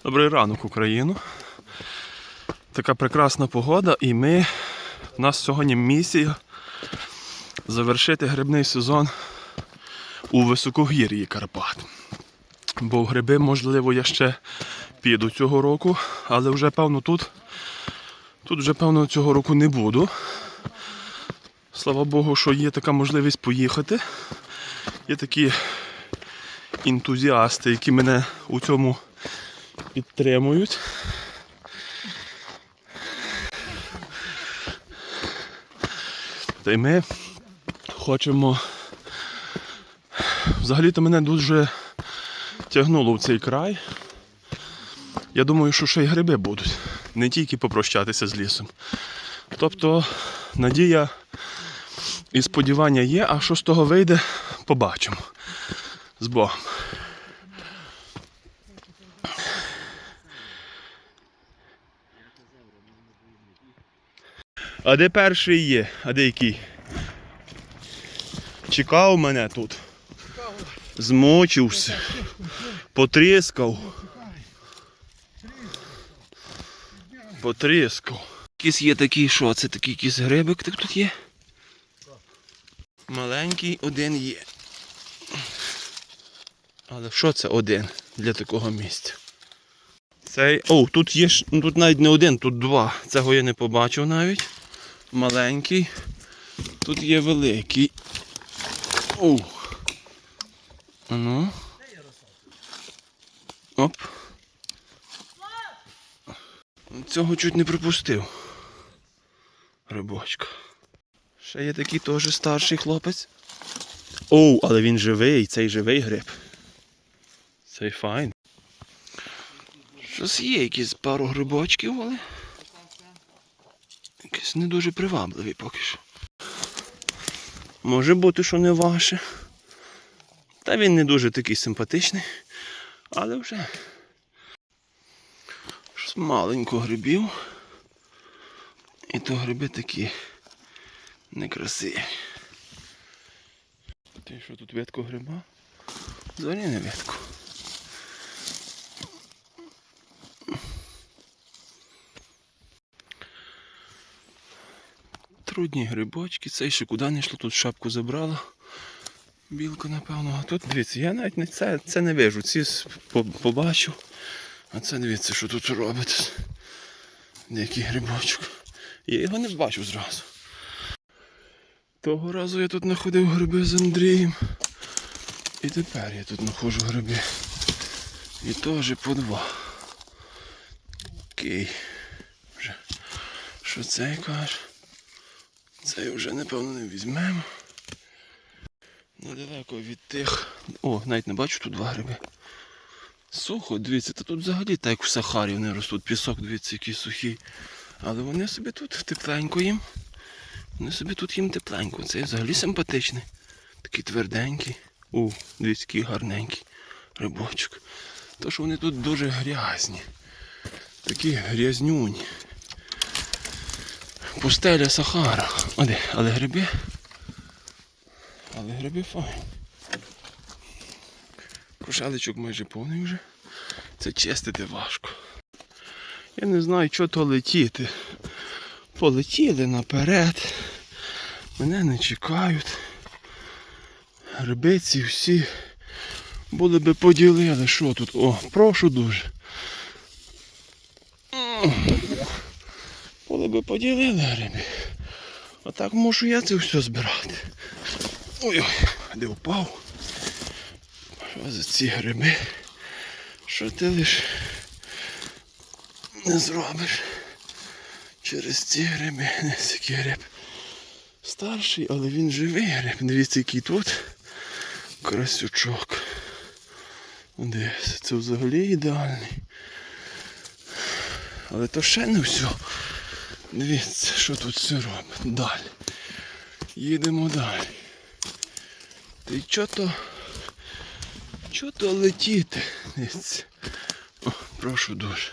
Добрий ранок, Україну. Така прекрасна погода, і ми. У нас сьогодні місія завершити грибний сезон у високогір'ї Карпат. Бо гриби, можливо, я ще піду цього року, але вже певно тут. Тут вже певно цього року не буду. Слава Богу, що є така можливість поїхати. Є такі ентузіасти, які мене у цьому підтримують. Та й ми хочемо. Взагалі-то мене дуже тягнуло в цей край. Я думаю, що ще й гриби будуть. Не тільки попрощатися з лісом. Тобто надія і сподівання є, а що з того вийде, побачимо. З Богом. А де перший є? А де який? Чекав мене тут. Змочився. Потріскав. Потріскав. Якийсь є такий, що це такий якийсь грибик так тут є? Маленький один є. Але що це один для такого місця? Цей. О, тут є ж- ну, тут навіть не один, тут два. Цього я не побачив навіть. Маленький. Тут є великий. А Ну. Оп. Цього чуть не пропустив. Рибочка. Ще є такий теж старший хлопець. Оу, але він живий, цей живий гриб. Цей файн. Щось є якісь пару грибочків, але. Якісь не дуже привабливі поки що. Може бути, що не ваше. Та він не дуже такий симпатичний, але вже. Щось маленько грибів. І то гриби такі некрасиві. Ти що тут ветку гриба? Взагалі не ветку. Трудні грибочки, цей ще куди не йшло, тут шапку забрала. Білка, напевно. А тут дивіться, я навіть не це, це не вижу. Ці побачив. А це дивіться, що тут робиться. Деякий грибочок. Я його не бачу зразу. Того разу я тут знаходив гриби з Андрієм. І тепер я тут знаходжу гриби. І теж по два. Окей. Вже. Що цей каже? Цей вже напевно не візьмемо. Недалеко від тих. О, навіть не бачу тут два гриби. Сухо, дивіться, та тут взагалі так як в Сахарі вони ростуть. Пісок, дивіться, який сухий. Але вони собі тут тепленько їм. Вони собі тут їм тепленько. Цей взагалі симпатичний. Такий тверденький. О, дивіться, який гарненький рибочок. То що вони тут дуже грязні. Такі грязнюні. Пустеля Сахара. Де? Але гриби. Але гриби файні. Кошелечок майже повний вже. Це чистити важко. Я не знаю, що то летіти. Полетіли наперед. Мене не чекають. Грибиці всі були би поділили. Що тут? О, прошу дуже. Були би поділили гриби. Отак мушу я це все збирати. Ой-ой, де впав. Що за ці гриби? Що ти лиш не зробиш? Через ці гриби, не який гриб. Старший, але він живий гриб. Дивіться, який тут красючок. Дивіться, це взагалі ідеальний. Але то ще не все. Дивіться, що тут все робить. Далі. Їдемо далі. Й чого то... Чого то летіти? Дивіться. О, прошу дуже.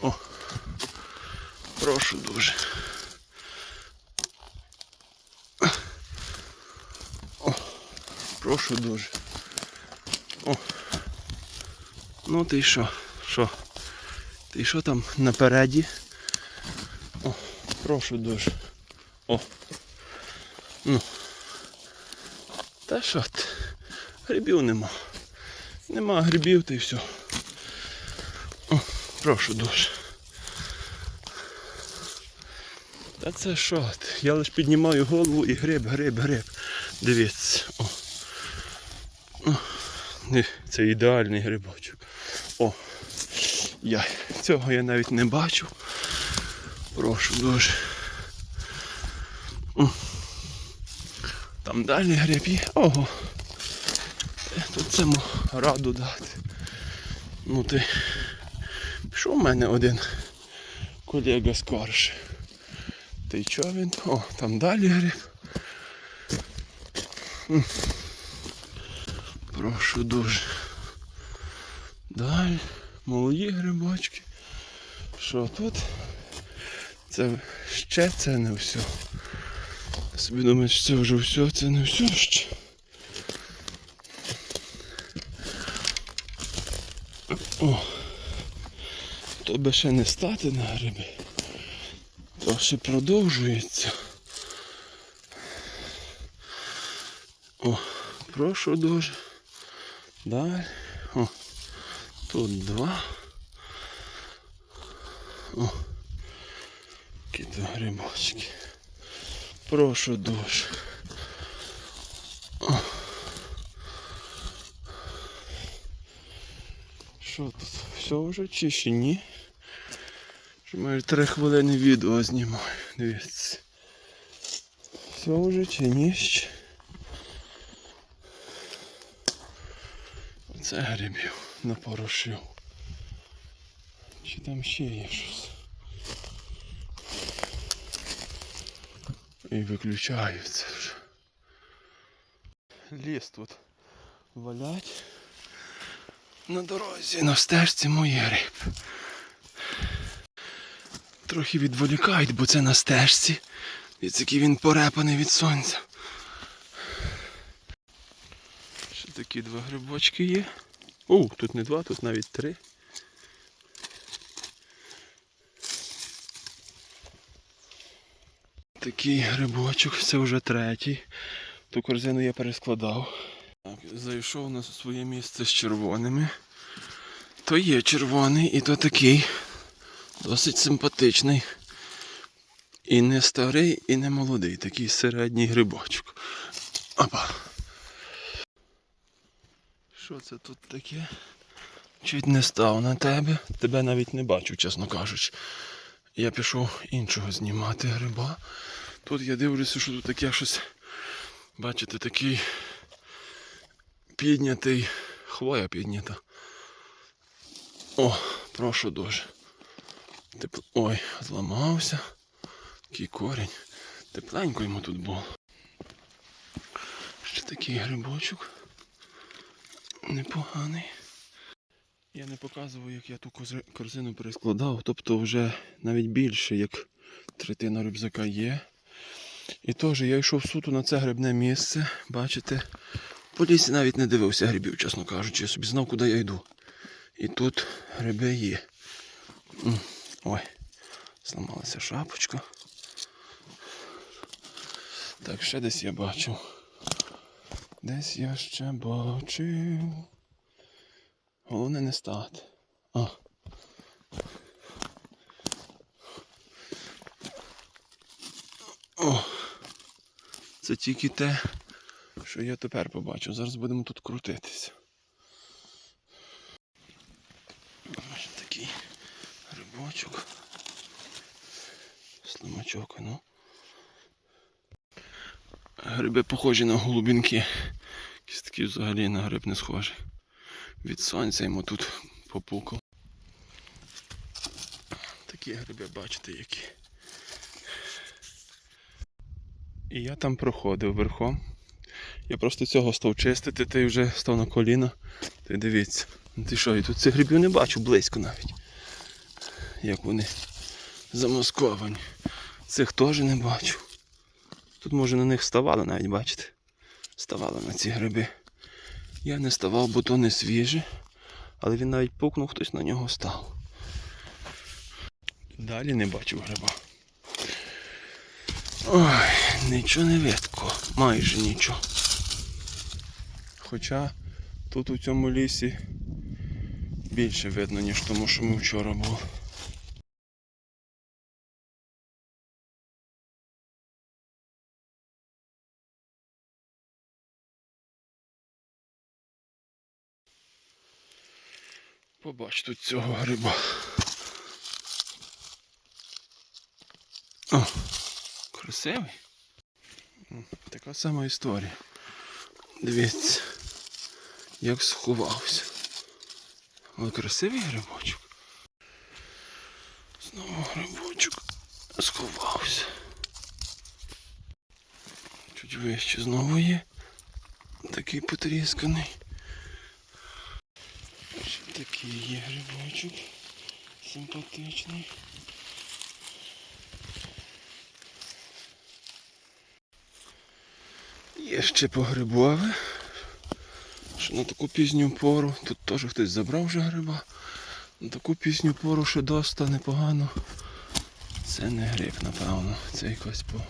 О. Прошу дуже. О, прошу дуже. О. Ну ти що? Що? Ти що там напереді? О, прошу дуже. О. Ну. Та що ти? Грибів нема. Нема грибів та й все. О, прошу дуже. Та це що? Я лише піднімаю голову і гриб, гриб, гриб. Дивіться. О. О. Це ідеальний грибочок. О. Я. Цього я навіть не бачу. Прошу дуже. Там далі гриб є. Ого. Е, Тут цьому раду дати. Ну ти. Пішов в мене один колега скорше. Й чого він? О, там далі гриб. Прошу дуже. Далі. Молоді грибочки. Що тут? Це ще це не все. Собі думаю, що це вже все, це не все ще. О, то би ще не стати на гриби. То ще продовжується. О, прошу дуже. Далі. Тут два. О, які то грибочки. Прошу дуже. Що тут? Все вже чи ще ні? Що майже три хвилини відео знімаю. Дивіться. Все вже чи ні ще? Оце грибів напорошив. Чи там ще є щось? І виключаю це вже. Ліс тут валять. На дорозі, на стежці мої гриб. Трохи відволікають, бо це на стежці. Від який він порепаний від сонця. Ще такі два грибочки є. О, тут не два, тут навіть три. Такий грибочок, це вже третій. Ту корзину я перескладав. Так, зайшов на своє місце з червоними. То є червоний, і то такий досить симпатичний. І не старий, і не молодий. Такий середній грибочок. Опа. Що це тут таке? Чуть не став на тебе. Тебе навіть не бачу, чесно кажучи. Я пішов іншого знімати гриба. Тут я дивлюся, що тут таке щось. Бачите, такий піднятий, хвоя піднята. О, прошу дуже. Теп... Ой, зламався. Такий корінь. Тепленько йому тут було. Ще такий грибочок. Непоганий. Я не показував, як я ту корзину перескладав, тобто вже навіть більше, як третина рюкзака є. І теж я йшов суто на це грибне місце, бачите. По лісі навіть не дивився грибів, чесно кажучи, я собі знав, куди я йду. І тут гриби є. Ой, зламалася шапочка. Так, ще десь я бачив. Десь я ще бачив. Головне не стати. А. О. Це тільки те, що я тепер побачив. Зараз будемо тут крутитися. Ось такий грибочок. Слимачок, ну. Гриби похожі на голубінки. Якісь такі взагалі на гриб не схожі. Від сонця йому тут попукав. Такі гриби, бачите, які. І я там проходив верхом. Я просто цього став чистити, й вже став на коліна. Ти дивіться. Ну Ти що, і тут цих грибів не бачу близько навіть. Як вони замасковані. Цих теж не бачу. Тут може на них ставали навіть, бачите? Ставали на ці гриби. Я не ставав, бо то не свіже. Але він навіть пукнув, хтось на нього став. Далі не бачив гриба. Ой, нічого не видко, майже нічого. Хоча тут у цьому лісі більше видно, ніж тому, що ми вчора були. Побач тут цього гриба. О, красивий. Така сама історія. Дивіться, як сховався. Але красивий грибочок. Знову грибочок сховався. Чуть вище знову є. Такий потрісканий. Є грибочок. Симпатичний. Є ще погрибове. Що на таку пізню пору. Тут теж хтось забрав вже гриба. На таку пізню пору ще доста непогано. Це не гриб, напевно, це якась погана.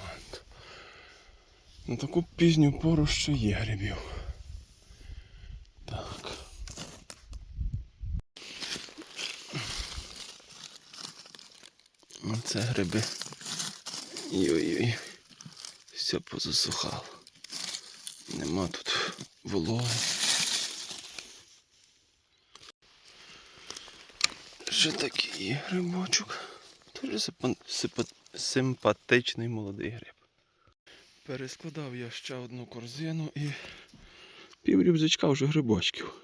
На таку пізню пору ще є грибів. Так. Оце гриби. Ой-ой. Все позасухало. Нема тут вологи. Що такий грибочок? Дуже симпатичний молодий гриб. Перескладав я ще одну корзину і пів рюкзачка вже грибочків.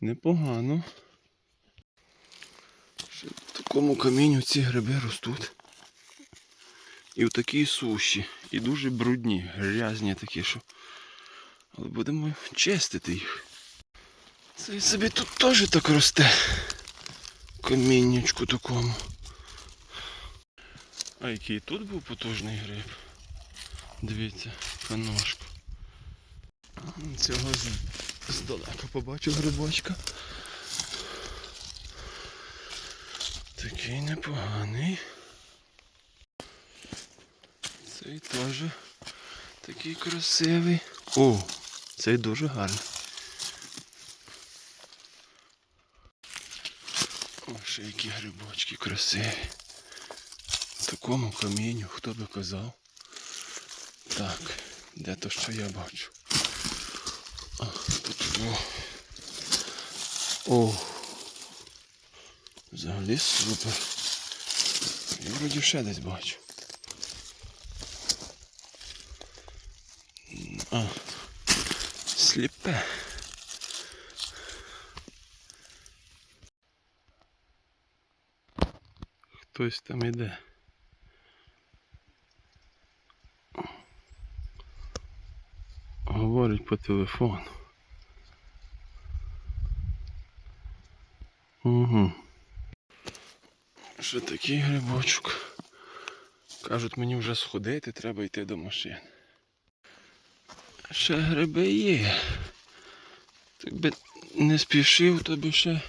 Непогано. Такому камінню ці гриби ростуть. І в такій суші. І дуже брудні, грязні такі, що. Але будемо чистити їх. Це собі тут теж так росте. Каміннячку такому. А який тут був потужний гриб. Дивіться, каношку. Цього здалека побачив грибочка. Такий непоганий. Цей теж такий красивий. О, цей дуже гарний. О, ще які грибочки красиві. Такому камінню, хто би казав. Так, де то що я бачу? А, тут о. О. Взагалі супер. Я вроді ще десь бачу. А, сліпе. Хтось там іде. Говорить по телефону. Угу. Що такий грибочок? Кажуть, мені вже сходити, треба йти до машини. Ще гриби є. Так би не спішив, то би ще,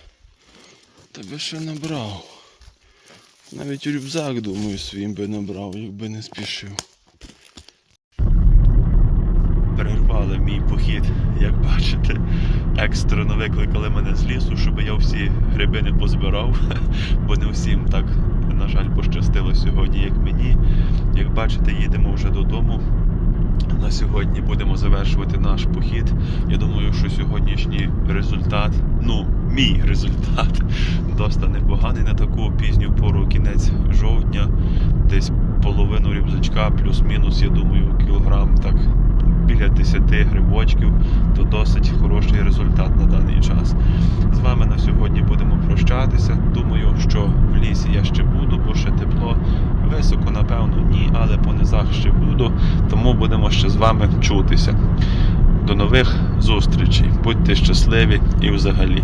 то би ще набрав. Навіть рюкзак, думаю, своїм би набрав, якби не спішив. Перервали мій похід, як бачите. Екстрено викликали мене з лісу, щоб я всі гриби не позбирав, бо не всім так, на жаль, пощастило сьогодні, як мені. Як бачите, їдемо вже додому. На сьогодні будемо завершувати наш похід. Я думаю, що сьогоднішній результат, ну, мій результат, доста непоганий на таку пізню пору, кінець жовтня, десь половину рюкзачка, плюс-мінус, я думаю, кілограм так біля 10 грибочків, то досить хороший результат на даний час. З вами на сьогодні будемо прощатися. Думаю, що в лісі я ще буду, бо ще тепло. Високо, напевно, ні, але по низах ще буду, тому будемо ще з вами чутися. До нових зустрічей. Будьте щасливі і взагалі.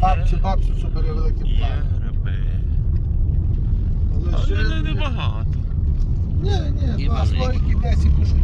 Бабцю, бабцю супер великий план. Але не, не- небагато. Ні, ні, два слоїки 10 коштує.